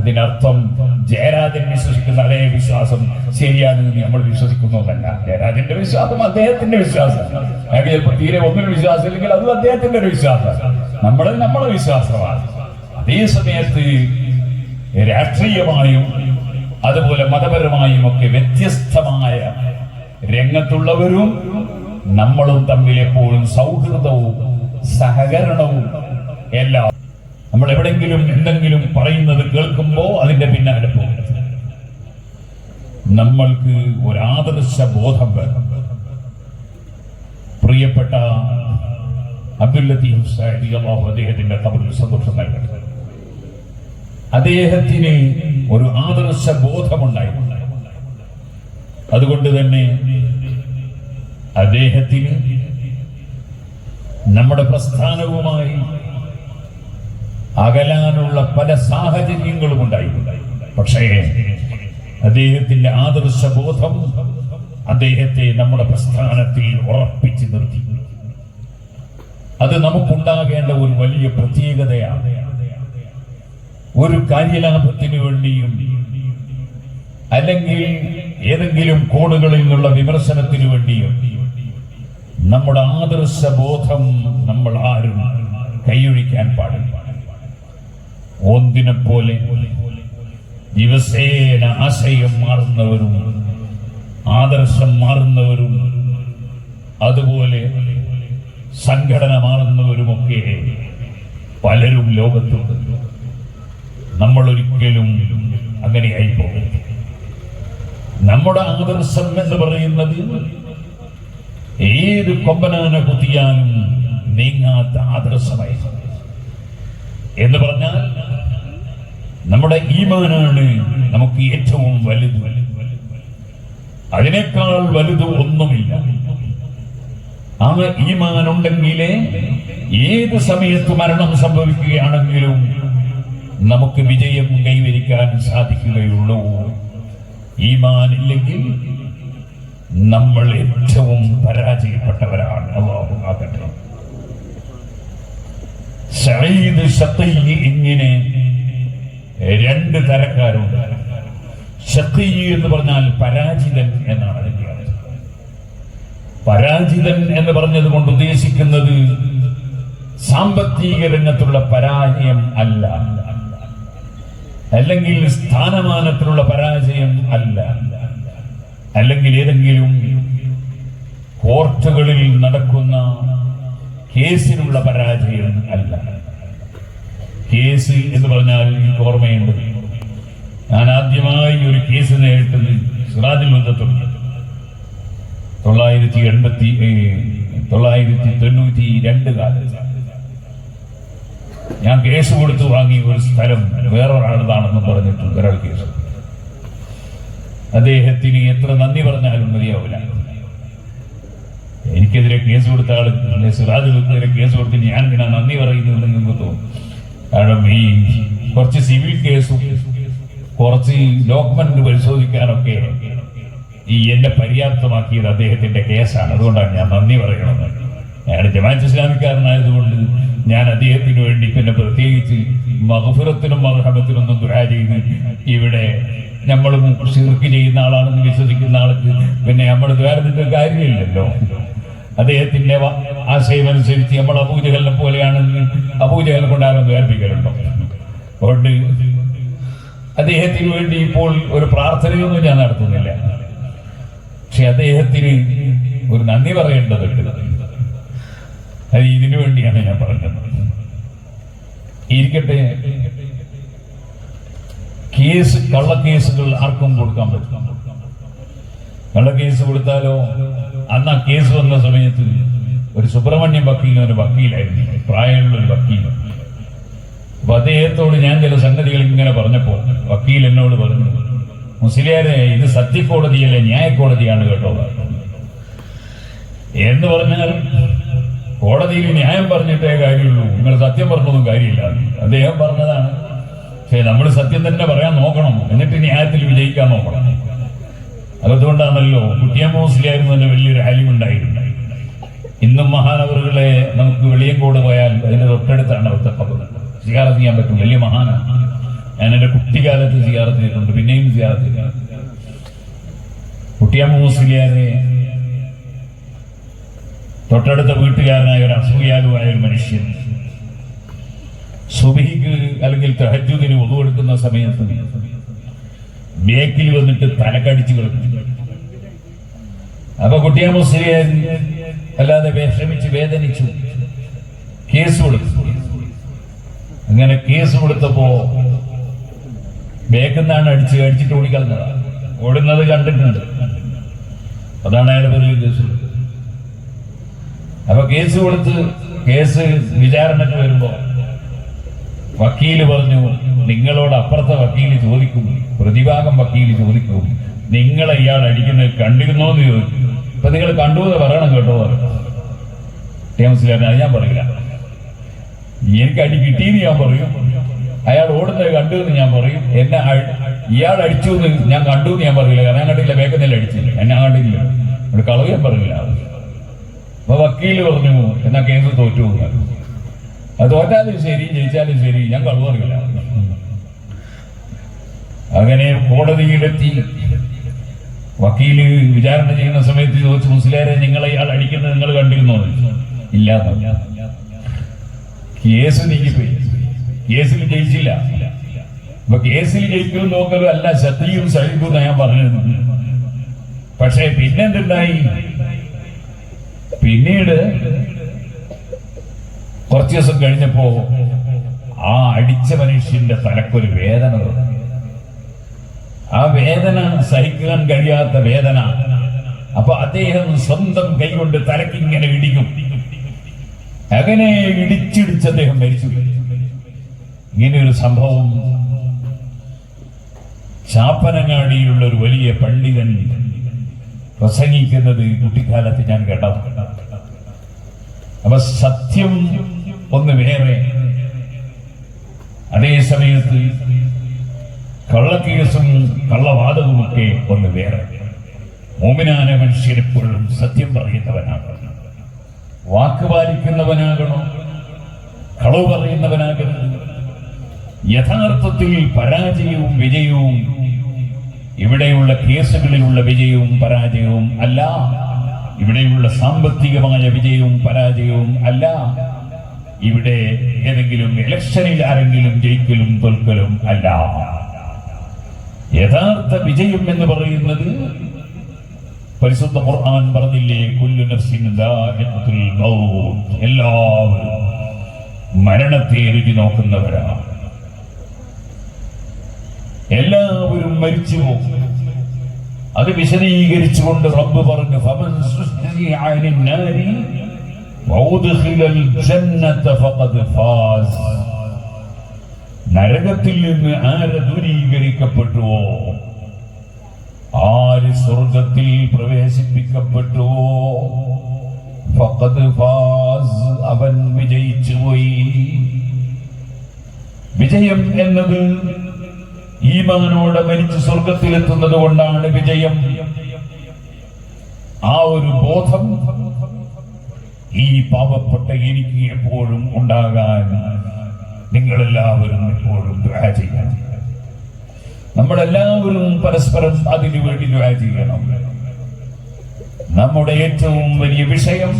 അതിനർത്ഥം ജയരാജൻ വിശ്വസിക്കുന്ന അതേ വിശ്വാസം ശരിയാണെന്ന് നമ്മൾ വിശ്വസിക്കുന്നതല്ല ജയരാജന്റെ വിശ്വാസം അദ്ദേഹത്തിന്റെ വിശ്വാസം. അയാൾക്ക് ചിലപ്പോൾ തീരെ ഒന്നിനും വിശ്വാസം ഇല്ലെങ്കിൽ അതും അദ്ദേഹത്തിന്റെ ഒരു വിശ്വാസം. നമ്മൾ നമ്മളെ വിശ്വാസമാണ്. അതേ സമയത്ത് രാഷ്ട്രീയമായും അതുപോലെ മതപരമായും ഒക്കെ വ്യത്യസ്തമായ രംഗത്തുള്ളവരും നമ്മളും തമ്മിൽ എപ്പോഴും സൗഹൃദവും സഹകരണവും എല്ലാം നമ്മൾ എവിടെങ്കിലും എന്തെങ്കിലും പറയുന്നത് കേൾക്കുമ്പോൾ അതിന്റെ പിന്നാലെ പോകും നമ്മൾക്ക് ഒരാദർശ ബോധം വേണം. പ്രിയപ്പെട്ട അബ്ദുൽ ലത്തീഫ് സാഹിബ് അദ്ദേഹത്തിന്റെ കബറിൽ സന്തോഷം നൽകട്ടെ. അദ്ദേഹത്തിന് ഒരു ആദർശ ബോധമുണ്ടായി. അതുകൊണ്ട് തന്നെ അദ്ദേഹത്തിന് നമ്മുടെ പ്രസ്ഥാനവുമായി അകലാനുള്ള പല സാഹചര്യങ്ങളും ഉണ്ടായി. പക്ഷേ അദ്ദേഹത്തിന്റെ ആദർശ ബോധം അദ്ദേഹത്തെ നമ്മുടെ പ്രസ്ഥാനത്തിൽ ഉറപ്പിച്ചു നിർത്തി. അത് നമുക്കുണ്ടാകേണ്ട ഒരു വലിയ പ്രത്യേകതയാണ്. ഒരു കാര്യലാഭത്തിന് വേണ്ടിയും അല്ലെങ്കിൽ ഏതെങ്കിലും കോണുകളിൽ നിന്നുള്ള വിമർശനത്തിന് വേണ്ടിയും നമ്മുടെ ആദർശ ബോധം നമ്മൾ ആരും കൈയൊഴിക്കാൻ പാടില്ല. ഒന്നിനെ പോലെ ദിവസേന ആശയം മാറുന്നവരും ആദർശം മാറുന്നവരും അതുപോലെ സംഘടന മാറുന്നവരുമൊക്കെ പലരും ലോകത്തുണ്ട്. നമ്മൾ ഒരിക്കലും അങ്ങനെയായി പോകരുത് നമ്മുടെ ആദർശം എന്ന് പറയുന്നത് ഏത് കൊമ്പനാന കുത്തിയാലും നീങ്ങാത്ത ആദർശമായി എന്ന് പറഞ്ഞാൽ നമ്മുടെ ഈമാനാണ് നമുക്ക് ഏറ്റവും വലുത്. അതിനേക്കാൾ വലുത് ഒന്നുമില്ല. ആ ഈമാൻ ഉണ്ടെങ്കിലേ ഏത് സമയത്ത് മരണം സംഭവിക്കുകയാണെങ്കിലും നമുക്ക് വിജയം കൈവരിക്കാൻ സാധിക്കുകയുള്ളൂ. ഈമാൻ ഇല്ലെങ്കിൽ നമ്മൾ ഏറ്റവും പരാജയപ്പെട്ടവരാണ്. അള്ളാഹു ഇങ്ങനെ രണ്ട് തരക്കാരുണ്ട്. ശക്തി എന്ന് പറഞ്ഞാൽ പരാജിതൻ എന്നാണ് അതിന്റെ പരാജിതൻ എന്ന് പറഞ്ഞത് കൊണ്ട് ഉദ്ദേശിക്കുന്നത് സാമ്പത്തിക രംഗത്തുള്ള പരാജയം അല്ല. അല്ലെങ്കിൽ സ്ഥാനമാനത്തിലുള്ള പരാജയം അല്ല. അല്ലെങ്കിൽ ഏതെങ്കിലും കോർട്ടുകളിൽ നടക്കുന്ന കേസിനുള്ള പരാജയം അല്ല. കേസ് എന്ന് പറഞ്ഞാൽ എനിക്ക് ഓർമ്മയുണ്ട്. ഞാൻ ആദ്യമായി ഒരു കേസ് നേരിട്ടത് സിറാജിൽ ബന്ധത്തുണ്ട് തൊള്ളായിരത്തി എൺപത്തി തൊള്ളായിരത്തി തൊണ്ണൂറ്റി രണ്ട് കാലത്ത്. ഞാൻ കേസ് കൊടുത്തു വാങ്ങിയ ഒരു സ്ഥലം വേറൊരാളതാണെന്ന് പറഞ്ഞിട്ട് ഒരാൾ കേസ് അദ്ദേഹത്തിന് എത്ര നന്ദി പറഞ്ഞാലും മതിയാവില്ല. എനിക്കെതിരെ കേസ് കൊടുത്ത ആൾ സിറാജ് കേസ് കൊടുത്ത് ഞാൻ പിന്നെ നന്ദി പറയുന്നു നിങ്ങൾക്ക് തോന്നും. ഈ കുറച്ച് സിവിൽ കേസും കുറച്ച് ഡോക്യുമെന്റ് പരിശോധിക്കാനൊക്കെ ഈ എന്നെ പര്യാപ്തമാക്കിയത് അദ്ദേഹത്തിന്റെ കേസാണ്. അതുകൊണ്ടാണ് ഞാൻ നന്ദി പറയുന്നത് ഞാൻ ജമാഅത്ത് ഇസ്ലാമിക്കാരനായതുകൊണ്ട് ഞാൻ അദ്ദേഹത്തിന് വേണ്ടി പിന്നെ പ്രത്യേകിച്ച് മഹഫുറത്തിനും മർഹമത്തിനൊന്നും ദുരാ ചെയ്ത് ഇവിടെ നമ്മൾ ഷിർക്ക് ചെയ്യുന്ന ആളാണെന്ന് വിശ്വസിക്കുന്ന ആൾക്ക് പിന്നെ നമ്മൾ ദ്വാരത്തിന്റെ കാര്യമില്ലല്ലോ. അദ്ദേഹത്തിന്റെ ആശയം ആശയമനുസരിച്ച് നമ്മൾ അബൂജഹലിനെ പോലെയാണെന്ന് അബൂജഹലിനെ കൊണ്ട് വേർപ്പിക്കലുണ്ടോ അതുകൊണ്ട് അദ്ദേഹത്തിന് വേണ്ടി ഇപ്പോൾ ഒരു പ്രാർത്ഥനയൊന്നും ഞാൻ നടത്തുന്നില്ല. പക്ഷെ അദ്ദേഹത്തിന് ഒരു നന്ദി പറയേണ്ടതുണ്ട്. അത് ഇതിനു വേണ്ടിയാണ് ഞാൻ പറഞ്ഞത്. ഇരിക്കട്ടെ. കേസ് കള്ളക്കേസുകൾ ആർക്കും കൊടുക്കാൻ പറ്റും കള്ളക്കേസ് കൊടുത്താലോ? അന്ന് ആ കേസ് വന്ന സമയത്ത് ഒരു സുബ്രഹ്മണ്യം വക്കീൽ ഒരു വക്കീലായിരുന്നു. പ്രായമുള്ള ഒരു വക്കീൽ. അപ്പൊ അദ്ദേഹത്തോട് ഞാൻ ചില സംഗതികൾ ഇങ്ങനെ പറഞ്ഞപ്പോൾ വക്കീൽ എന്നോട് പറഞ്ഞു മുസ്ലിയാരെ ഇത് സത്യക്കോടതിയല്ല ന്യായക്കോടതിയാണ് കേട്ടോ. എന്ന് പറഞ്ഞാൽ കോടതിയിൽ ന്യായം പറഞ്ഞിട്ടേ കാര്യമുള്ളൂ. നിങ്ങൾ സത്യം പറഞ്ഞൊന്നും കാര്യമില്ല. അദ്ദേഹം പറഞ്ഞതാണ് പക്ഷേ നമ്മൾ സത്യം തന്നെ പറയാൻ നോക്കണം. എന്നിട്ട് ന്യായത്തിൽ വിജയിക്കാൻ നോക്കണം. അതുകൊണ്ടാണല്ലോ കുട്ടിയാമോസിലായിരുന്നു തന്നെ വലിയൊരു ഹലിമുണ്ടായിരുന്നു ഇന്നും മഹാനവറുകളെ നമുക്ക് വെളിയങ്കോട് പോയാൽ അതിന്റെ തൊട്ടടുത്താണ് അവിടുത്തെ കബർ. സിയാറ ചെയ്യാൻ പറ്റും വലിയ മഹാനാണ് ഞാൻ എന്റെ കുട്ടിക്കാലത്ത് സിയാറത്ത് ചെയ്തിട്ടുണ്ട് പിന്നെയും സിയാറത്ത് ചെയ്തിട്ടുണ്ട്. കുട്ടിയാമോസിലിയാരെ മുസ്ലിയാരെ തൊട്ടടുത്ത വീട്ടുകാരനായ ഒരു അസൂയാലുവായ ഒരു മനുഷ്യൻ സുബിഹിക്ക് അല്ലെങ്കിൽ തഹജുദിന് ഒതുവെടുക്കുന്ന സമയത്ത് ബേക്കിൽ വന്നിട്ട് തലക്കടിച്ചു കിടക്കും അപ്പൊ കുട്ടിയെ മുസ്ലിം അല്ലാതെ വിഷമിച്ച് വേദനിച്ചു. കേസ് കൊടുത്തു. അങ്ങനെ കേസ് കൊടുത്തപ്പോ ബേക്കെന്നാണ് അടിച്ച് അടിച്ചിട്ട് ഓടിക്കളഞ്ഞത്. ഓടുന്നത് കണ്ടിട്ടുണ്ട്. അതാണ് അയാളുടെ പേരിൽ കേസ്. അപ്പൊ കേസ് കൊടുത്ത് കേസ് വിചാരണക്ക് വരുമ്പോ വക്കീൽ പറഞ്ഞു നിങ്ങളോട് അപ്പുറത്തെ വക്കീൽ ചോദിക്കും പ്രതിഭാഗം വക്കീൽ ചോദിക്കും നിങ്ങളെ ഇയാൾ അടിക്കുന്നത് കണ്ടിരുന്നോ എന്ന് ചോദിക്കും. ഇപ്പൊ നിങ്ങൾ കണ്ടു എന്ന് പറയണം കേട്ടോ. ടേംസിലാണ് അത് ഞാൻ പറയില്ല. എനിക്ക് അടി കിട്ടിയെന്ന് ഞാൻ പറയും. അയാൾ ഓടുന്നത് കണ്ടു എന്ന് ഞാൻ പറയും. എന്നെ ഇയാൾ അടിച്ചു എന്ന് ഞാൻ കണ്ടു എന്ന് ഞാൻ പറയില്ല. കാരണം ഞാൻ കണ്ടില്ല വേഗത്തിൽ അടിച്ചില്ല എന്നെ കണ്ടില്ല ഒരു കളവ് ഞാൻ പറയില്ല. അപ്പൊ വക്കീൽ പറഞ്ഞു എന്നാ കേസ് തോറ്റു അത് തോറ്റാലും ശരി ജയിച്ചാലും ശരി ഞാൻ കളവ് അങ്ങനെ കോടതിയിലെത്തി വക്കീൽ വിചാരണ ചെയ്യുന്ന സമയത്ത് ചോദിച്ചു മുസ്ലിയാരെ നിങ്ങൾ ഇയാൾ അടിക്കുന്നത് നിങ്ങൾ കണ്ടിരുന്നോ? ഇല്ല കേസ് നീക്കിപ്പോയി കേസിൽ ജയിച്ചില്ല. അപ്പൊ കേസിൽ ജയിക്കും നോക്കലും അല്ല ശത്രിയും സഹിക്കും ഞാൻ പറഞ്ഞിരുന്നു പക്ഷേ പിന്നെന്തുണ്ടായി? പിന്നീട് കുറച്ചു ദിവസം കഴിഞ്ഞപ്പോ ആ അടിച്ച മനുഷ്യന്റെ തലക്കൊരു വേദന ആ വേദന സഹിക്കാൻ കഴിയാത്ത വേദന. അപ്പൊ അദ്ദേഹം സ്വന്തം കൈകൊണ്ട് തലക്കിങ്ങനെ ഇടിക്കും. അങ്ങനെ ഇടിച്ചിടിച്ച് അദ്ദേഹം മരിച്ചു. ഇങ്ങനെ ഒരു സംഭവം. ചാപ്പനങ്ങാടിയിലുള്ള ഒരു വലിയ പണ്ഡിതൻ പ്രസംഗിക്കുന്നത് കുട്ടിക്കാലത്ത് ഞാൻ കേട്ടത് അപ്പൊ സത്യം ഒന്ന് വേറെ. അതേ സമയത്ത് കള്ളക്കേസും കള്ളവാദവുമൊക്കെ ഒന്ന് വേറെ. മോമിനാന മനുഷ്യരെപ്പോഴും സത്യം പറയുന്നവനാകണം. വാക്ക് പാലിക്കുന്നവനാകണം. കളവ് പറയുന്നവനാകരുത്. യഥാർത്ഥത്തിൽ പരാജയവും വിജയവും ഇവിടെയുള്ള കേസുകളിലുള്ള വിജയവും പരാജയവും അല്ല. ഇവിടെയുള്ള സാമ്പത്തികമായ വിജയവും പരാജയവും അല്ല. ഇവിടെ ഏതെങ്കിലും ഇലക്ഷനിൽ ആരെങ്കിലും ജയിക്കലും തോൽക്കലും അല്ല. യഥാർത്ഥ വിജയം എന്ന് പറയുന്നത് പരിശുദ്ധ ഖുർആൻ പറഞ്ഞില്ലേ കുല്ലു നഫ്സിൻ മൗത്ത്. എല്ലാവരും മരണത്തെ രുചി നോക്കുന്നവരാണ്. എല്ലാവരും മരിച്ചു പോകും. അത് വിശദീകരിച്ചുകൊണ്ട് റബ്ബ് പറഞ്ഞു നാരി നരകത്തിൽ നിന്ന് ആര് ദൂരീകരിക്കപ്പെട്ടുവോ? ആര് സ്വർഗത്തിൽ പ്രവേശിപ്പിക്കപ്പെട്ടുവോ? ഫഖദ് ഫാസ് അവൻ വിജയിച്ചു പോയി. വിജയം എന്നത് ഈമാനോടെ മരിച്ച് സ്വർഗത്തിലെത്തുന്നത് കൊണ്ടാണ് വിജയം. ആ ഒരു ബോധം ഈ പാപപ്പെട്ട എനിക്ക് എപ്പോഴും ഉണ്ടാകാൻ നിങ്ങളെല്ലാവരും എപ്പോഴും ചെയ്യണം. നമ്മളെല്ലാവരും പരസ്പരം അതിനു വേണ്ടി ചെയ്യണം. നമ്മുടെ ഏറ്റവും വലിയ വിഷയം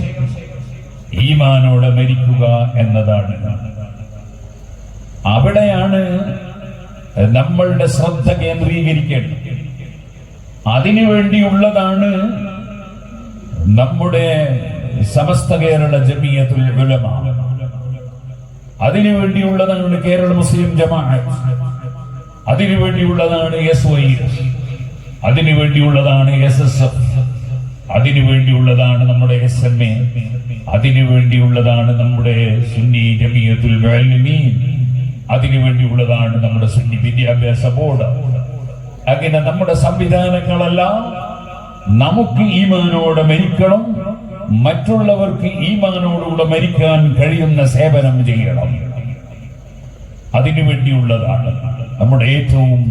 ഈമാനോടെ മരിക്കുക എന്നതാണ്. അവിടെയാണ് നമ്മളുടെ ശ്രദ്ധ കേന്ദ്രീകരിക്കേണ്ടത്. അതിനുവേണ്ടിയുള്ളതാണ് നമ്മുടെ സമസ്ത കേരള ജമിയത്തുൽ ഉലമ. അതിനുവേണ്ടിയുള്ളതാണ് കേരള മുസ്ലിം ജമാഅത്ത്. അതിനുവേണ്ടിയുള്ളതാണ് എസ് വൈ അതിനുവേണ്ടിയുള്ളതാണ് എസ് എസ് എഫ് അതിനുവേണ്ടിയുള്ളതാണ് നമ്മുടെ എസ് എം എ അതിനുവേണ്ടിയുള്ളതാണ് നമ്മുടെ സുന്നി ജമിയത്തുൽ അതിനുവേണ്ടിയുള്ളതാണ് അതിനു വേണ്ടിയുള്ളതാണ് നമ്മുടെ സുന്നി വിദ്യാഭ്യാസ ബോർഡ്. അങ്ങനെ നമ്മുടെ സംവിധാനങ്ങളെല്ലാം നമുക്ക് ഈമാനോടെ മരിക്കണം മറ്റുള്ളവർക്ക് ഈമാനോടുകൂടെ മരിക്കാൻ കഴിയുന്ന സേവനം ചെയ്യണം. അതിനു വേണ്ടിയുള്ളതാണ് നമ്മുടെ ഏറ്റവും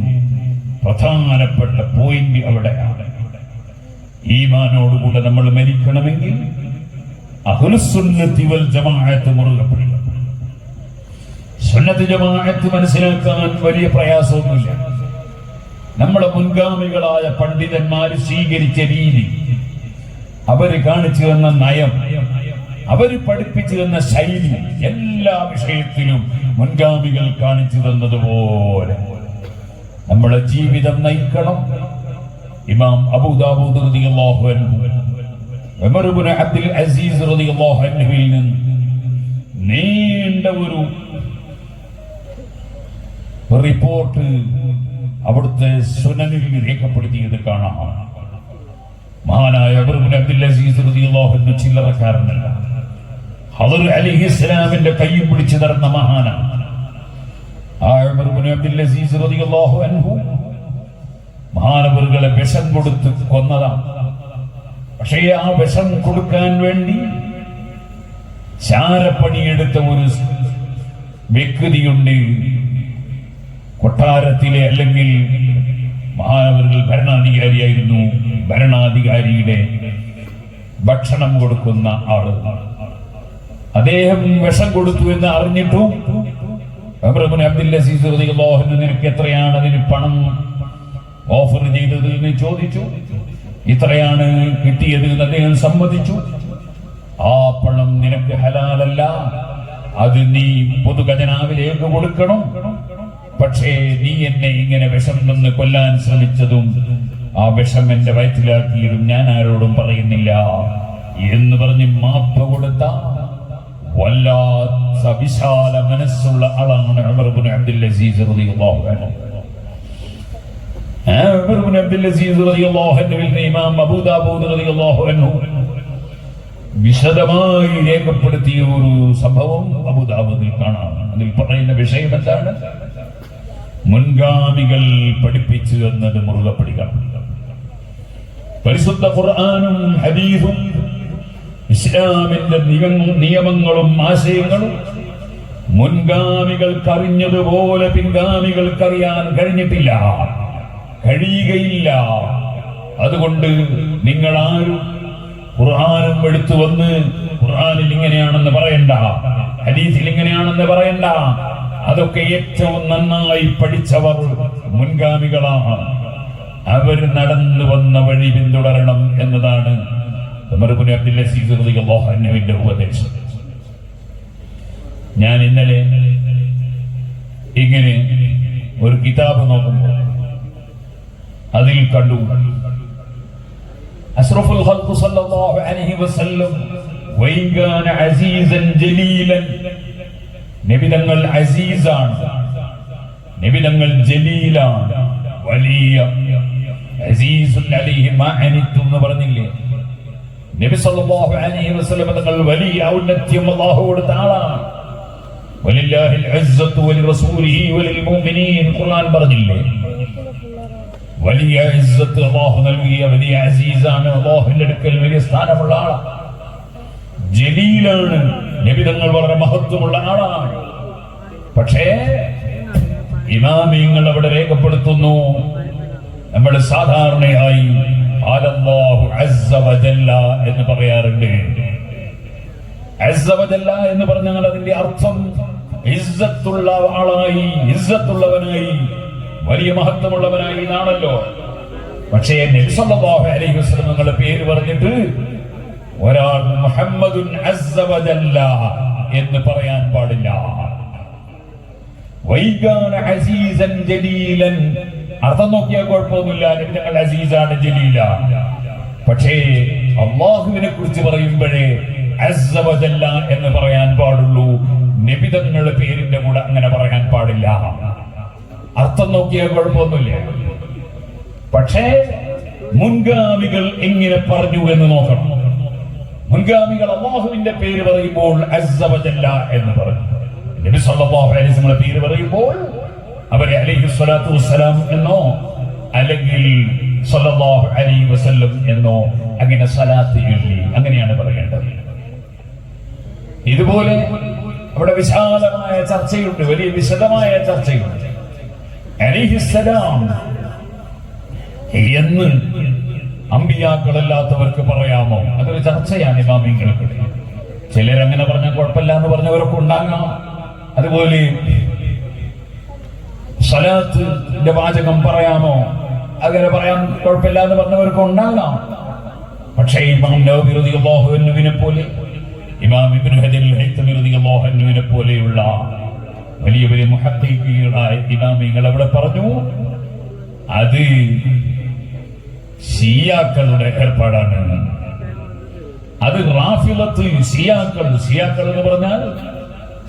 പ്രധാനപ്പെട്ട പോയിന്റ് അവിടെയാണ്. ഈമാനോടുകൂടെ നമ്മൾ മരിക്കണമെങ്കിൽ അഹുലുസുന്നത്തി വൽ ജമാഅത്ത് മുറുകെ പിടിക്കണം സുന്നത്ത് ജമാഅത്ത് മനസ്സിലാക്കാൻ വലിയ പ്രയാസമൊന്നുമില്ല. നമ്മുടെ മുൻഗാമികളായ പണ്ഡിതന്മാർ സ്വീകരിച്ച രീതി അവർ കാണിച്ചു തന്ന നയം അവർ പഠിപ്പിച്ചു തന്ന ശൈലി എല്ലാ വിഷയത്തിലും മുൻഗാമികൾ കാണിച്ചു തന്നതുപോലെ. നമ്മുടെ ജീവിതം നയിക്കണം. ഇമാം അബൂദാബൂദ് റളിയല്ലാഹു അൻഹു ഇബ്നു അസീസ് റളിയല്ലാഹു അൻഹുവിൽ നിന്ന് നീണ്ട ഒരു റിപ്പോർട്ട് അവിടുത്തെ സുനനിൽ രേഖപ്പെടുത്തിയത് കാണാം. മഹാനായ അബ്ദുൽ അസീസ് റളിയല്ലാഹു ചില്ലറക്കാരനല്ല ഹദർ അലിഹി ഇസ്ലാമിന്റെ കൈയും പിടിച്ചു തരുന്ന മഹാനാണ്. അബ്ദുൽ റളിയല്ലാഹു അൻഹു മഹാനവറുകളെ വിഷം കൊടുത്ത് കൊന്നതാണ് പക്ഷേ ആ വിഷം കൊടുക്കാൻ വേണ്ടി ചാരപ്പണിയെടുത്ത ഒരു വ്യക്തിയുണ്ട്. കൊട്ടാരത്തിലെ അല്ലെങ്കിൽ മഹാനവറുകൾ ഭരണാധികാരിയായിരുന്നു. ഭരണാധികാരിയുടെ ഭക്ഷണം കൊടുക്കുന്ന ആൾ. അദ്ദേഹം വിഷം കൊടുത്തു എന്ന് അറിഞ്ഞിട്ടും അബ്ദുൽ അസീസ് നിനക്ക് എത്രയാണ് അതിന് പണം ഓഫർ ചെയ്തത് എന്ന് ചോദിച്ചു. ഇത്രയാണ് കിട്ടിയത് എന്ന് അദ്ദേഹം സമ്മതിച്ചു. ആ പണം നിനക്ക് ഹലാലല്ല. അത് നീ പൊതുഖജനാവിലേക്ക് കൊടുക്കണം. പക്ഷേ നീ എന്നെ ഇങ്ങനെ വിഷം നിന്ന് കൊല്ലാൻ ശ്രമിച്ചതും ആ വിഷം എന്റെ വയറ്റിലാക്കിയതും ഞാൻ ആരോടും പറയുന്നില്ല. എന്ന് പറഞ്ഞ് മാപ്പ് കൊടുത്ത വല്ലാത്ത വിശാല മനസ്സുള്ള ആളാണ് അബ്ദുൽ അസീസ് അബ്ദുൽ അസീസ് ഇമാം അൻഹു വിശദമായി രേഖപ്പെടുത്തിയ ഒരു സംഭവം അബുദാബുദിൽ കാണാം. അതിൽ പറയുന്ന വിഷയം എന്താണ്? മുൻഗാമികൾ പഠിപ്പിച്ചു എന്നത് മുറുകെ പരിശുദ്ധ ഖുർആാനും ഹദീസും ഇസ്ലാമിന്റെ നിയമങ്ങളും ആശയങ്ങളും മുൻഗാമികൾക്ക് അറിഞ്ഞതുപോലെ പിൻഗാമികൾക്കറിയാൻ കഴിഞ്ഞിട്ടില്ല. കഴിയുകയില്ല. അതുകൊണ്ട് നിങ്ങൾ ആരും ഖുർആാനും എടുത്തു വന്ന് ഖുർആാനിൽ ഇങ്ങനെയാണെന്ന് പറയണ്ട. ഹദീസിൽ ഇങ്ങനെയാണെന്ന് പറയണ്ട. അതൊക്കെ ഏറ്റവും നന്നായി പഠിച്ചവർ മുൻഗാമികളാണ്. അവർ നടന്നു വന്ന വഴി പിന്തുടരണം എന്നതാണ് ഉപദേശം. ഞാൻ ഇന്നലെ ഇങ്ങനെ ഒരു കിതാബ് നോക്കുമ്പോൾ അതിൽ കണ്ടു. അഷ്റഫുൽ വസല്ലം അസീസൻ ജലീലൻ നബിതങ്ങൾ അസീസാണ്. നബിതങ്ങൾ ജലീലാണ്. വലിയ എന്ന് പറഞ്ഞില്ലേ? നബി സല്ലല്ലാഹു അലൈഹി വസല്ലം തങ്ങൾ വലിയ ഔന്നത്യം അല്ലാഹു കൊടുത്ത വലില്ലാഹിൽ ഇസ്സത്തു വലിറസൂലിഹി വലിൽ മുഅ്മിനീൻ. ഖുർആൻ പറഞ്ഞില്ലേ? വലിയ ഇസ്സത്ത് അള്ളാഹു നൽകിയ വലിയ അസീസാണ്. അള്ളാഹുവിന്റെ അടുക്കൽ വലിയ സ്ഥാനമുള്ള ആളാണ്. ജലീലാണ്. നബിതങ്ങൾ വളരെ മഹത്വമുള്ള ആളാണ്. പക്ഷേ ഇമാമിയങ്ങൾ അവിടെ രേഖപ്പെടുത്തുന്നു. നമ്മൾ സാധാരണയായി എന്ന് പറയാറുണ്ട്. എന്ന് പറഞ്ഞാൽ അതിന്റെ അർത്ഥം ഇസ്സത്തുള്ള ആളായി ഇസ്സത്തുള്ളവനായി വലിയ മഹത്വമുള്ളവനായി എന്നാണല്ലോ. പക്ഷേ നബി അലൈഹി നിങ്ങളുടെ പേര് പറഞ്ഞിട്ട് ഒരാൾ മുഹമ്മദുൻ അസ്സബദല്ല എന്ന് പറയാൻ പാടില്ല. വൈകാന അസീസൻ ജലീലൻ. അർത്ഥം നോക്കിയാൽ കുഴപ്പമൊന്നുമില്ല. ഞങ്ങൾ അസീസാണ് ജലീല. പക്ഷേ അള്ളാഹുവിനെ കുറിച്ച് പറയുമ്പോഴേ അസ്സബദല്ല എന്ന് പറയാൻ പാടുള്ളൂ. നബിതങ്ങളുടെ പേരിന്റെ കൂടെ അങ്ങനെ പറയാൻ പാടില്ല. അർത്ഥം നോക്കിയാൽ കുഴപ്പമൊന്നുമില്ല. പക്ഷേ മുൻഗാമികൾ എങ്ങനെ പറഞ്ഞു എന്ന് നോക്കണം. മുൻഗാമികൾ അള്ളാഹുവിന്റെ പേര് പറയുമ്പോൾ എന്ന് പറഞ്ഞു. നബി സല്ലല്ലാഹു അലൈഹി വസല്ലമയുടെ പേര് പറയുമ്പോൾ അവരെ അലൈഹി സ്വലാത്തു വസ്സലാം എന്നോ അല്ലെങ്കിൽ സല്ലല്ലാഹു അലൈഹി വസല്ലം എന്നോ അങ്ങനെ സലാത്ത് ചൊല്ലി. അങ്ങനെയാണ് പറയേണ്ടത്. ഇതുപോലെ അവിടെ വിശാലമായ ചർച്ചയുണ്ട്. വലിയ വിശദമായ ചർച്ചയുണ്ട്. അലിഹിസ്സലാം എന്ന് അമ്പിയാക്കളല്ലാത്തവർക്ക് പറയാമോ? അതൊരു ചർച്ചയാണ് ഇമാമിങ്ങൾക്ക് ചിലരങ്ങനെ പറഞ്ഞാൽ കുഴപ്പമില്ല എന്ന് പറഞ്ഞവരൊക്കെ ഉണ്ടാകാം. അതുപോലെ സലാത്തിന്റെ വാചകം പറയാമോ? അങ്ങനെ പറയാൻ കുഴപ്പമില്ല എന്ന് പറഞ്ഞവർക്ക് ഉണ്ടാകാം. പക്ഷേ ഇമാം നവവി റളിയല്ലാഹു പോലെ ഇമാം റളിയല്ലാഹു അൻഹുവിനെ പോലെയുള്ള വലിയ വലിയ മുഹത്തീകളായ ഇമാമിങ്ങൾ അവിടെ പറഞ്ഞു അത് ഷിയാക്കളുടെ ഏർപ്പാടാണ്. അത് റാഫിലത്ത് ഷിയാക്കൾ ഷിയാക്കൾ എന്ന് പറഞ്ഞാൽ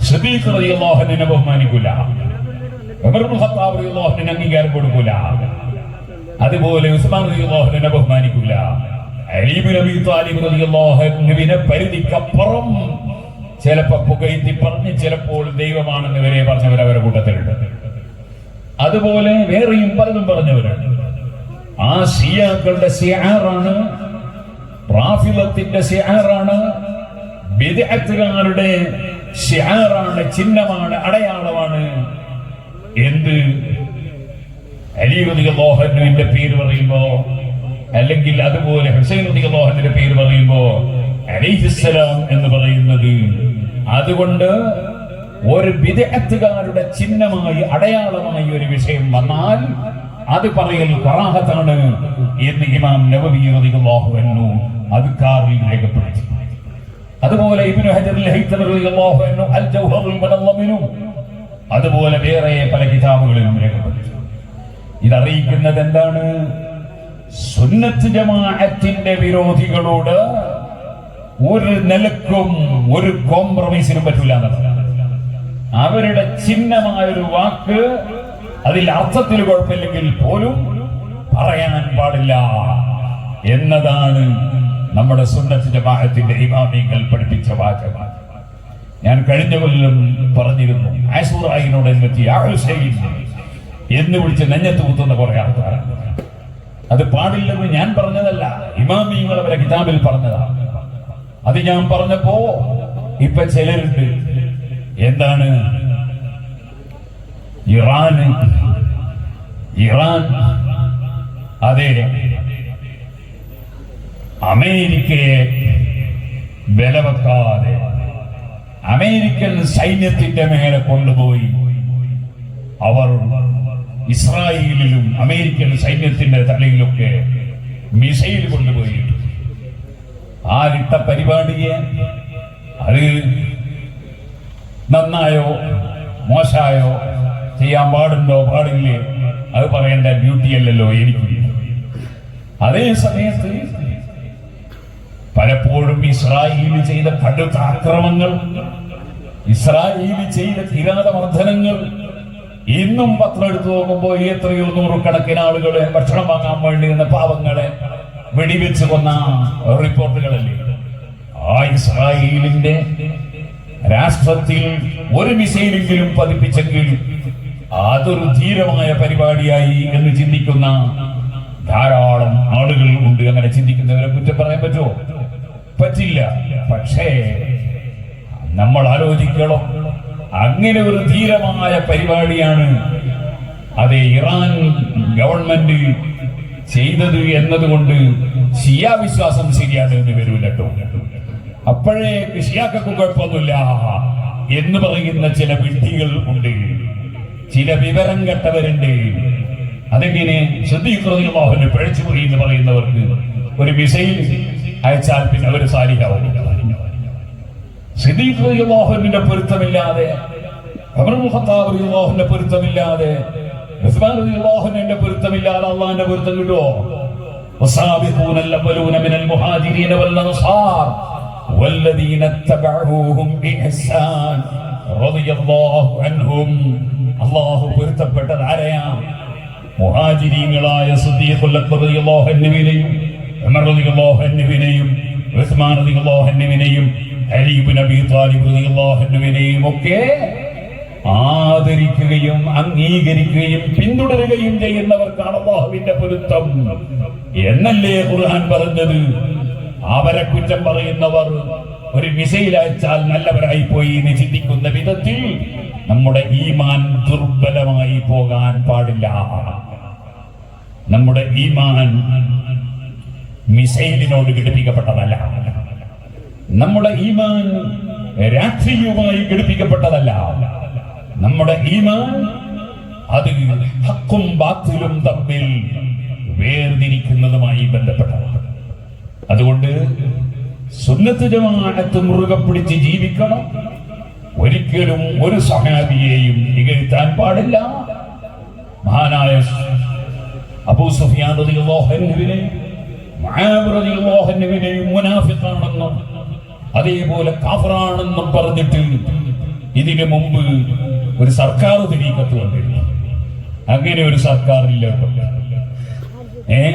ശ്രദ്ധിക്കുന്നതിനെ ബഹുമാനിക്കൂല. ഉമർ ഇബ്നു അംഗീകാരം കൊടുക്കൂല അതുപോലെ ഉസ്മാൻ റളിയല്ലാഹുവിനെ ബഹുമാനിക്കൂല. അലി അബി താലിബ് റളിയല്ലാഹുവിനെ പരിധിക്കപ്പുറം ചിലപ്പോ പുകഴ്ത്തി പറഞ്ഞ് ചിലപ്പോൾ ദൈവമാണെന്ന് വരെ പറഞ്ഞവർ അവരുടെ കൂട്ടത്തിലുണ്ട്. അതുപോലെ വേറെയും പലതും പറഞ്ഞവരുണ്ട്. ആ ഷിയാക്കളുടെ സിയാറാണ് റാഫിലത്തിന്റെ സിയാറാണ് ബിദഅത്തുകാരുടെ സിയാറാണ് ചിഹ്നമാണ് അടയാളമാണ്. എന്ത്? അലിയുദിക മോഹനുവിന്റെ പേര് പറയുമ്പോ അല്ലെങ്കിൽ അതുപോലെ ഹുസൈൻ ഉദിക മോഹന്റെ പേര് പറയുമ്പോ അലിഹിസ്സലാം എന്ന് പറയുന്നത് അതുകൊണ്ട് ഒരു വിദഗ്ധകാരുടെ ചിഹ്നമായി അടയാളമായി ഒരു വിഷയം വന്നാൽ അത് പറയൽ കറാഹത്താണ് എന്ന് ഇമാം നബവി റളിയല്ലാഹു അൻഹു അദ്കാറിൽ രേഖപ്പെടുത്തി. അതുപോലെ ഇബ്നു ഹജർ റളിയല്ലാഹു അൻഹു അൽ ജൗഹറുൽ മുനല്ലമിനും അതുപോലെ വേറെ പല കിതാബുകളിലും രേഖപ്പെടുത്തി. ഇതറിയിക്കുന്നത് എന്താണ് സുന്നത്ത് ജമാഅത്തിന്റെ വിരോധികളോട് ഒരു നിലക്കും ഒരു കോംപ്രമൈസിനും പറ്റൂല അവരുടെ ചിഹ്നമായ ഒരു വാക്ക് അതിൽ അർത്ഥത്തിൽ കുഴപ്പമില്ലെങ്കിൽ പോലും പറയാൻ പാടില്ല എന്നതാണ് നമ്മുടെ സുന്നത്ത് ജമാഅത്തിന്റെ ഇമാമിങ്ങൾ പഠിപ്പിച്ച വാചകം. ഞാൻ കഴിഞ്ഞ കൊല്ലം പറഞ്ഞിരുന്നു ആസൂറായിനോട് ഹുസൈൻ എന്ന് വിളിച്ച് നെഞ്ഞത്ത് കുത്തുന്ന കുറെ ആൾക്കാരാണ്. അത് പാടില്ലെന്ന് ഞാൻ പറഞ്ഞതല്ല ഇമാമിങ്ങൾ അവരെ കിതാബിൽ പറഞ്ഞതാണ് അത് ഞാൻ പറഞ്ഞപ്പോ ഇപ്പൊ ചിലരുണ്ട് എന്താണ്? ഇറാന് ഇറാൻ അതെ അമേരിക്കയെ ബലവെക്കാതെ അമേരിക്കൻ സൈന്യത്തിന്റെ മേലെ കൊണ്ടുപോയി അവർ ഇസ്രായേലിലും അമേരിക്കൻ സൈന്യത്തിന്റെ തലയിലൊക്കെ മിസൈൽ കൊണ്ടുപോയി ആ ഇട്ട പരിപാടിയെ അത് നന്നായോ മോശമായോ ചെയ്യാൻ പാടുണ്ടോ? പാടില്ലേ? അത് പറയേണ്ട ഡ്യൂട്ടി അല്ലല്ലോ എനിക്ക്. അതേ സമയത്ത് പലപ്പോഴും ഇസ്രായേൽ ചെയ്ത കടുത്ത ആക്രമങ്ങൾ ഇസ്രായേൽ ചെയ്ത കിരാതമർദ്ദനങ്ങൾ ഇന്നും പത്രം എടുത്തു നോക്കുമ്പോൾ എത്രയോ നൂറുകണക്കിന് ആളുകളെ ഭക്ഷണം വാങ്ങാൻ വേണ്ടി നിന്ന പാവങ്ങളെ വെടിവെച്ച് കൊന്ന റിപ്പോർട്ടുകളല്ലേ? ആ ഇസ്രായേലിന്റെ രാഷ്ട്രത്തിൽ ഒരു മിസൈലെങ്കിലും പതിപ്പിച്ചെങ്കിൽ അതൊരു ധീരമായ പരിപാടിയായി എന്ന് ചിന്തിക്കുന്ന ധാരാളം ആളുകൾ ഉണ്ട് അങ്ങനെ ചിന്തിക്കുന്നവരെ കുറ്റം പറയാൻ പറ്റുമോ? പറ്റില്ല. പക്ഷേ നമ്മൾ ആലോചിക്കണം. അങ്ങനെ ഒരു ധീരമായ പരിപാടിയാണ് അത് ഇറാൻ ഗവൺമെന്റ് ചെയ്തത് എന്നതുകൊണ്ട് ഷിയ വിശ്വാസം ശരിയാണ് എന്ന് വരൂല കേട്ടോ. അപ്പോഴേ ഷിയാക്കും കുഴപ്പമൊന്നുമില്ല എന്ന് പറയുന്ന ചില വിഡ്ഢികൾ ഉണ്ട്. ചില വിവരം കെട്ടവരുണ്ട് അതെങ്ങനെ ശ്രദ്ധിക്കുന്നതിന് പഴിച്ചു പോയി എന്ന് പറയുന്നവർക്ക് ഒരു മിസൈൽ അയച്ചാൽ പിന്നെ അവർ സാരിയാവും സിദ്ദീഖിന്റെ പൊരുത്തമില്ലാതെ അമർമുഖത്താബിന്റെ പൊരുത്തമില്ലാതെ ഉസ്മാൻ റളിയല്ലാഹുവിന്റെ പൊരുത്തമില്ലാതെ അള്ളാഹിന്റെ പൊരുത്തം കിട്ടുമോ والسابقون الأولون من المهاجرين والأنصار والذين اتبعوهم بإحسان رضي الله عنهم അള്ളാഹു പൊരുത്തപ്പെട്ടത് ആരെയാണ്? മുഹാജിരീങ്ങളായ സിദ്ദീഖുൽ അക്ബർ റളിയല്ലാഹു അൻഹുവിനെയും ഉമർ റളിയല്ലാഹു റളിയല്ലാഹു അൻഹുവിനെയും അലി ഇബ്നു താലിബ് റളിയല്ലാഹു അൻഹുവിനെയും ഒക്കെ ആദരിക്കുകയും അംഗീകരിക്കുകയും പിന്തുടരുകയും ചെയ്യുന്നവർക്കാണ് അള്ളാഹുവിന്റെ പൊരുത്തം. എന്നല്ലേ ഖുർആൻ പറഞ്ഞത്? അവരെ കുറ്റം പറയുന്നവർ ഒരു മിസൈൽ അയച്ചാൽ നല്ലവരായി പോയി എന്ന് ചിന്തിക്കുന്ന വിധത്തിൽ നമ്മുടെ ഈമാൻ ദുർബലമായി പോകാൻ പാടില്ല. നമ്മുടെ ഈമാൻ മിസൈലിനോട് ഘടിപ്പിക്കപ്പെട്ടതല്ല. നമ്മുടെ ഈമാൻ രാഷ്ട്രീയവുമായി ഘടിപ്പിക്കപ്പെട്ടതല്ല. നമ്മുടെ ഈമാൻ അത് ഹക്കും ബാത്തിലും തമ്മിൽ വേർതിരിക്കുന്നതുമായി ബന്ധപ്പെട്ടതാണ്. അതുകൊണ്ട് സുന്നത്ത് ജമാഅത്ത് മുറുകെ പിടിച്ച് ജീവിക്കണം. ഒരിക്കലും ഒരു സഹാബിയെയും നികഴ്ത്താൻ പാടില്ല. മഹാനായ അബൂ സുഫിയാൻ റളിയല്ലാഹു അൻഹുവിനെ മുആവിയ റളിയല്ലാഹു അൻഹുവിനെയും മുനാഫിഖാണെന്നും അതേപോലെ കാഫറാണെന്നും പറഞ്ഞിട്ട് ഇതിനു മുമ്പ് ഒരു സർക്കാർ തിരീക്കത്ത് വന്നിരുന്നു. അങ്ങനെ ഒരു സർക്കാർ ഇല്ലട്ടോ ഏ?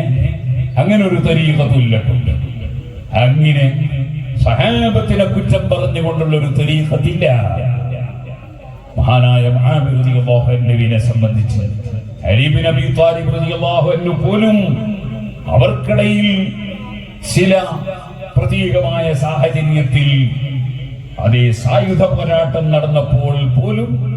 അങ്ങനെ ഒരു തരീക്കത്തും. അങ്ങനെ സഹാബത്തിനെ കുറ്റം പറഞ്ഞുകൊണ്ടുള്ള ഒരു തെരീഫത്തില്ല മഹാനായ അൻഹുവിനെ സംബന്ധിച്ച്. പോലും അവർക്കിടയിൽ ചില പ്രത്യേകമായ സാഹചര്യത്തിൽ അതേ സായുധ പോരാട്ടം നടന്നപ്പോൾ പോലും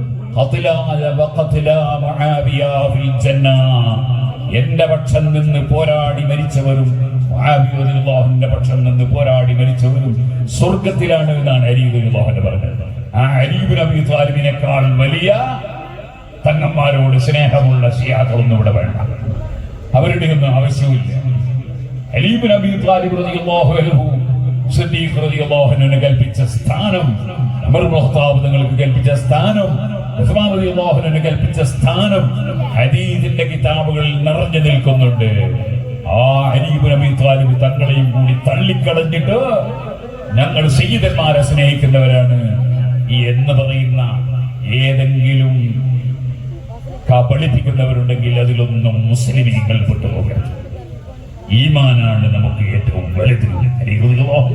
എന്റെ പക്ഷം നിന്ന് പോരാടി മരിച്ചവരും റളിയല്ലാഹുവിന്റെ പക്ഷം നിന്ന് പോരാടി മരിച്ചവരും സ്വർഗത്തിലാണ് എന്നാണ് റളിയല്ലാഹു പറഞ്ഞത്. ആ അലീബിൻ അബി താലിബിനേക്കാൾ വലിയ തങ്ങന്മാരോട് സ്നേഹമുള്ള ഒന്നും ഇവിടെ വേണ്ട. അവരുടെ ഒന്നും ആവശ്യമില്ല അലീബിൻ അബി താലിബ് കൽപ്പിച്ച സ്ഥാനം തങ്ങൾക്ക് കൽപ്പിച്ച സ്ഥാനം ഉസ്മാൻ കൽപ്പിച്ച സ്ഥാനം ഹദീസിന്റെ കിതാബുകളിൽ നിറഞ്ഞു നിൽക്കുന്നുണ്ട്. ആ അബി താലിബ് തങ്ങളെയും കൂടി തള്ളിക്കളഞ്ഞിട്ട് ഞങ്ങൾ സയ്യിദന്മാരെ സ്നേഹിക്കുന്നവരാണ്. ഈ എന്ന് പറയുന്ന ഏതെങ്കിലും കബളിപ്പിക്കുന്നവരുണ്ടെങ്കിൽ അതിലൊന്നും മുസ്ലിമീങ്ങൾ പെട്ടുപോകരുത്. ഈമാനാണ് നമുക്ക് ഏറ്റവും വലുത്.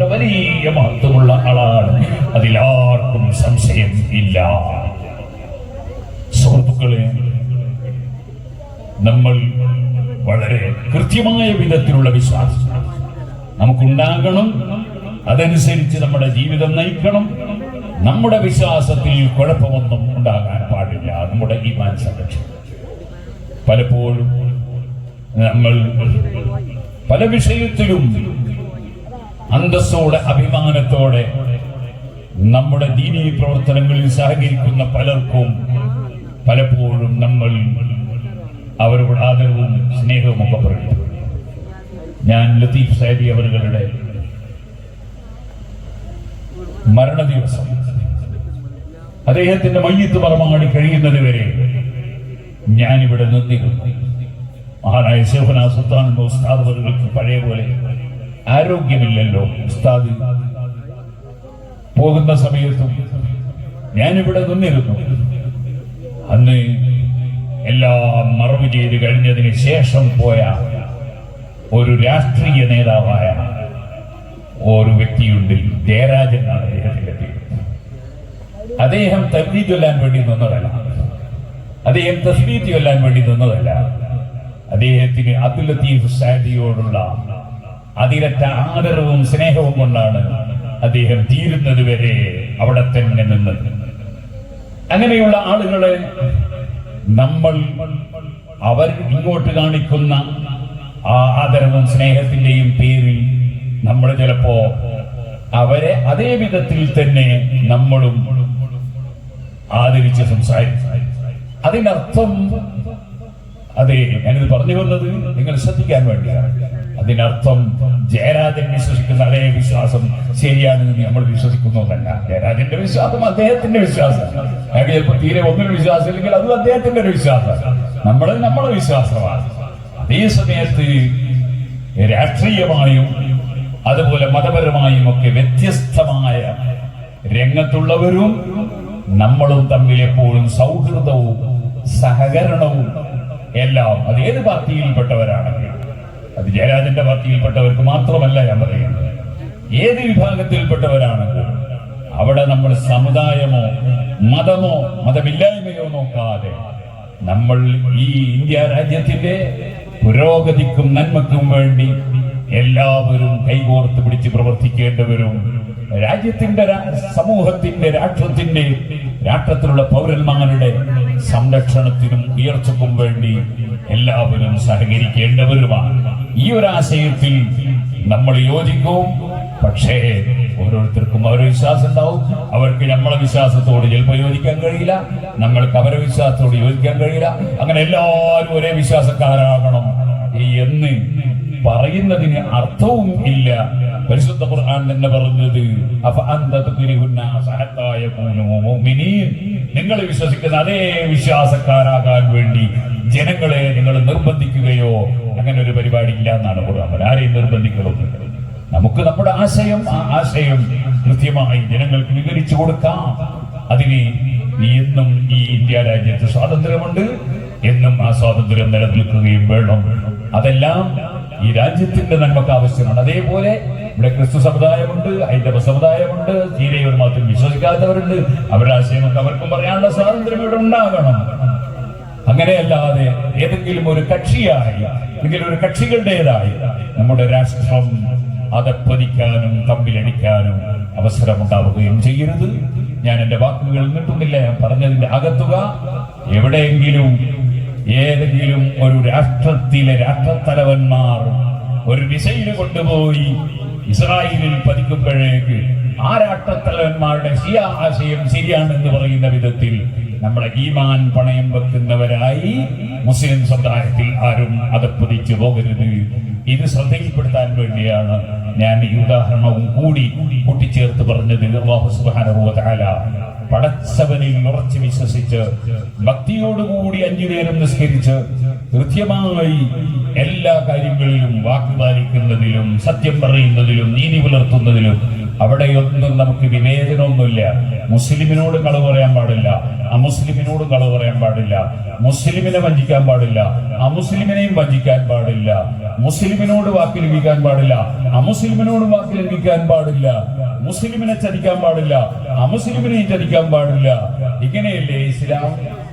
വലിയ മഹത്വമുള്ള ആളാണ്. അതിലാർക്കും സംശയം ഇല്ല. സുഹൃത്തുക്കളെ നമ്മൾ വളരെ കൃത്യമായ വിധത്തിലുള്ള വിശ്വാസം. നമുക്കുണ്ടാകണം. അതനുസരിച്ച് നമ്മുടെ ജീവിതം നയിക്കണം. നമ്മുടെ വിശ്വാസത്തിൽ കുഴപ്പമൊന്നും ഉണ്ടാകാൻ പാടില്ല. നമ്മുടെ ഈമാൻ സംരക്ഷണം പലപ്പോഴും നമ്മൾ പല വിഷയത്തിലും അന്തസ്സോടെ അഭിമാനത്തോടെ നമ്മുടെ ദീനീ പ്രവർത്തനങ്ങളിൽ സഹകരിക്കുന്ന പലർക്കും പലപ്പോഴും നമ്മൾ അവരോട് ആദരവും സ്നേഹവും ഒക്കെ പറയും. ഞാൻ ലത്തീഫ് സാഹിബി അവരുടെ മരണ ദിവസം അദ്ദേഹത്തിന്റെ മയ്യത്ത് പറമാടി കഴിയുന്നത് വരെ ഞാനിവിടെ നിന്നിരുന്നു. മഹാനായ സേഫന സുൽത്താൻ ഉസ്താദ് അവർക്ക് പഴയ പോലെ ആരോഗ്യമില്ലല്ലോ ഉസ്താദ്. പോകുന്ന സമയത്തും ഞാനിവിടെ നിന്നിരുന്നു. അന്ന് എല്ലാം മറവ് ചെയ്ത് കഴിഞ്ഞതിന് ശേഷം പോയ ഒരു രാഷ്ട്രീയ നേതാവായ ഒരു വ്യക്തിയുണ്ട് ജയരാജൻ എന്നാണ് അദ്ദേഹത്തിന്റെ പേര്. അദ്ദേഹം തഗ്ലീ ചൊല്ലാൻ വേണ്ടി നിന്നതല്ല. അദ്ദേഹം തസ്ബീത്ത് ചൊല്ലാൻ വേണ്ടി നിന്നതല്ല. അദ്ദേഹത്തിന് അബ്ദുൽ ലത്തീഫ് സാദിയോടുള്ള അതിരറ്റ ആദരവും സ്നേഹവും കൊണ്ടാണ് അദ്ദേഹം തീരുന്നത് വരെ അവിടെ തന്നെ നിന്നത്. അങ്ങനെയുള്ള ആളുകളെ നമ്മൾ അവർ ഇങ്ങോട്ട് കാണിക്കുന്ന ആ ആദരവും സ്നേഹത്തിന്റെയും പേരിൽ നമ്മൾ ചിലപ്പോ അവരെ അതേ വിധത്തിൽ തന്നെ നമ്മളും ആദരിച്ച് സംസാരിക്കും. അതിനർത്ഥം അതെ ഞാനിത് പറഞ്ഞു വന്നത് നിങ്ങൾ ശ്രദ്ധിക്കാൻ വേണ്ടിയാണ്. അതിനർത്ഥം ജയരാജൻ വിശ്വസിക്കുന്ന അതേ വിശ്വാസം ശരിയാണെന്ന് നമ്മൾ വിശ്വസിക്കുന്നതല്ല ജയരാജന്റെ വിശ്വാസം അദ്ദേഹത്തിന്റെ വിശ്വാസം. അയാൾക്ക് ചിലപ്പോൾ തീരെ ഒന്നിനും വിശ്വാസം ഇല്ലെങ്കിൽ അത് അദ്ദേഹത്തിന്റെ ഒരു വിശ്വാസം. നമ്മൾ നമ്മുടെ വിശ്വാസമാണ്. അതേ സമയത്ത് രാഷ്ട്രീയമായും അതുപോലെ മതപരമായും ഒക്കെ വ്യത്യസ്തമായ രംഗത്തുള്ളവരും നമ്മളും തമ്മിൽ എപ്പോഴും സൗഹൃദവും സഹകരണവും എല്ലാം അത് ഏത് പാർട്ടിയിൽപ്പെട്ടവരാണെങ്കിലും അത് ജയരാജന്റെ പാർട്ടിയിൽപ്പെട്ടവർക്ക് മാത്രമല്ല ഞാൻ പറയുന്നത്. ഏത് വിഭാഗത്തിൽപ്പെട്ടവരാണെങ്കിലും അവിടെ നമ്മൾ സമുദായമോ മതമോ മതമില്ലായ്മയോ നോക്കാതെ നമ്മൾ ഈ ഇന്ത്യ രാജ്യത്തിന്റെ പുരോഗതിക്കും നന്മക്കും വേണ്ടി എല്ലാവരും കൈകോർത്ത് പിടിച്ച് പ്രവർത്തിക്കേണ്ടവരും രാജ്യത്തിന്റെ സമൂഹത്തിന്റെ രാഷ്ട്രത്തിന്റെ രാഷ്ട്രത്തിലുള്ള പൗരന്മാരുടെ സംരക്ഷണത്തിനും ഉയർച്ചക്കും വേണ്ടി എല്ലാവരും സഹകരിക്കേണ്ടവരുമാണ്. ഈ ഒരു ആശയത്തിൽ നമ്മൾ യോജിക്കും. പക്ഷേ ഓരോരുത്തർക്കും അവരുടെ വിശ്വാസം ഉണ്ടാവും. അവർക്ക് നമ്മളെ വിശ്വാസത്തോട് ചിലപ്പോൾ യോജിക്കാൻ കഴിയില്ല. നമ്മൾക്ക് അവരെ വിശ്വാസത്തോട് യോജിക്കാൻ കഴിയില്ല. അങ്ങനെ എല്ലാവരും ഒരേ വിശ്വാസക്കാരാകണം എന്ന് പറയുന്നതിന് അർത്ഥവും ഇല്ല. പരിശുദ്ധ ഖുർആൻ തന്നെ പറഞ്ഞത് നിങ്ങൾ വിശ്വസിക്കുന്ന അതേ വിശ്വാസക്കാരാകാൻ വേണ്ടി ജനങ്ങളെ നിങ്ങൾ നിർബന്ധിക്കുകയോ അങ്ങനെ ഒരു പരിപാടി ഇല്ല എന്നാണ് ഖുർആൻ. ആരെയും നിർബന്ധിക്കലൊന്നും നമുക്ക് നമ്മുടെ ആശയം ആ ആശയം കൃത്യമായി ജനങ്ങൾക്ക് വിവരിച്ചു കൊടുക്കാം. അതിന് എന്നും ഈ ഇന്ത്യ രാജ്യത്ത് സ്വാതന്ത്ര്യമുണ്ട്. എന്നും ആ സ്വാതന്ത്ര്യം നിലനിൽക്കുകയും വേണം. അതെല്ലാം ഈ രാജ്യത്തിന്റെ നന്മക്ക് ആവശ്യമാണ്. അതേപോലെ ഇവിടെ ക്രിസ്തു സമുദായമുണ്ട് ഹൈന്ദവ സമുദായമുണ്ട് ചീരയൂർ മതത്തിൽ വിശ്വസിക്കാത്തവരുണ്ട്. അവരുടെ ആശയമൊക്കെ അവർക്കും പറയാനുള്ള സ്വാതന്ത്ര്യം ഇവിടെ ഉണ്ടാകണം. അങ്ങനെയല്ലാതെ ഏതെങ്കിലും ഒരു കക്ഷിയായി എങ്കിലും ഒരു കക്ഷികളുടേതായി നമ്മുടെ രാഷ്ട്രം അതപ്പതിക്കാനും തമ്മിലടിക്കാനും അവസരമുണ്ടാവുകയും ചെയ്യരുത്. ഞാൻ എന്റെ വാക്കുകൾ നിട്ടുന്നില്ല ഞാൻ പറഞ്ഞതിന്റെ അകത്തുക. എവിടെയെങ്കിലും ഏതെങ്കിലും ഒരു രാഷ്ട്രത്തിലെ രാഷ്ട്രത്തലവന്മാർ ഒരു മിസൈൽ കൊണ്ടുപോയി ഇസ്രായേലിൽ പതിക്കുമ്പോഴേക്ക് ആ രാഷ്ട്രത്തലവന്മാരുടെ ശിയ ആശയം ശരിയാണെന്ന് പറയുന്ന വിധത്തിൽ നമ്മളെ ഈമാൻ പണയം വെക്കുന്നവരായി മുസ്ലിം സമുദായത്തിൽ ആരും അതപ്പതിച്ചു പോകരുത്. ഇത് ശ്രദ്ധയിൽപ്പെടുത്താൻ വേണ്ടിയാണ് ഞാൻ ഈ ഉദാഹരണവും കൂടി കൂട്ടിച്ചേർത്ത് പറഞ്ഞത്. തആല പടച്ചവനിൽ ഉറച്ചു വിശ്വസിച്ച് ഭക്തിയോടുകൂടി അഞ്ചു നേരം നിസ്കരിച്ച് കൃത്യമായി എല്ലാ കാര്യങ്ങളിലും വാക്ക് പാലിക്കുന്നതിലും സത്യം പറയുന്നതിലും നീതി പുലർത്തുന്നതിലും അവിടെയൊന്നും നമുക്ക് വിവേചനമൊന്നുമില്ല. മുസ്ലിമിനോട് കളവ് പറയാൻ പാടില്ല. അമുസ്ലിമിനോട് കളവ് പറയാൻ പാടില്ല. മുസ്ലിമിനെ വഞ്ചിക്കാൻ പാടില്ല. അമുസ്ലിമിനെയും വഞ്ചിക്കാൻ പാടില്ല. മുസ്ലിമിനോട് വാക്ക് ലഭിക്കാൻ പാടില്ല. അമുസ്ലിമിനോട് വാക്ക് ലഭിക്കാൻ പാടില്ല. മുസ്ലിമിനെ ചതിക്കാൻ പാടില്ല. അമുസ്ലിമിനെയും ചതിക്കാൻ പാടില്ല. ഇങ്ങനെയല്ലേ ഇസ്ലാം?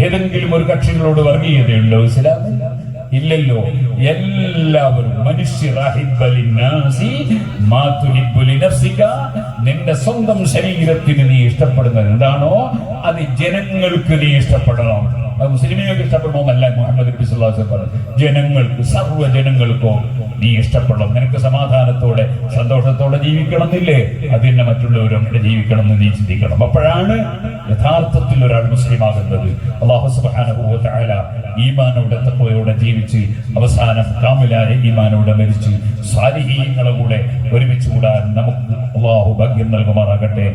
ഏതെങ്കിലും ഒരു കക്ഷികളോട് വർഗീയതയുണ്ടോ ഇസ്ലാം ഇല്ലല്ലോ. എല്ലാവരും മനുഷ്യർ അഹിബ്ബലിന്നാസി മാ തുഹിബ്ബു ലിനഫ്സിക. നിന്റെ സ്വന്തം ശരീരത്തിന് നീ ഇഷ്ടപ്പെടുന്നത് എന്താണോ അത് ജനങ്ങൾക്ക് നീ ഇഷ്ടപ്പെടണം. അത് ഇഷ്ടപ്പെടണമെന്നല്ല മുഹമ്മദ് നബി പറഞ്ഞത്. ജനങ്ങൾക്ക് സർവ ജനങ്ങൾക്കോ നീ ഇഷ്ടപ്പെടണം. നിനക്ക് സമാധാനത്തോടെ സന്തോഷത്തോടെ ജീവിക്കണം എന്നില്ലേ അത് തന്നെ മറ്റുള്ളവരും ജീവിക്കണം എന്ന് നീ ചിന്തിക്കണം. അപ്പോഴാണ് യഥാർത്ഥത്തിൽ ഒരാൾ മുസ്ലിം ആകുന്നത് അള്ളാഹു തആല ഈമാനോടെ തഖ്വയോടെ ജീവിച്ച് അവസാനം കാമിലായ ഈമാനോടെ മരിച്ച് സാരിഹീങ്ങളെ കൂടെ ഒരുമിച്ച് കൂടാൻ നമുക്ക് അള്ളാഹു ഭാഗ്യം നൽകുമാറാകട്ടെ.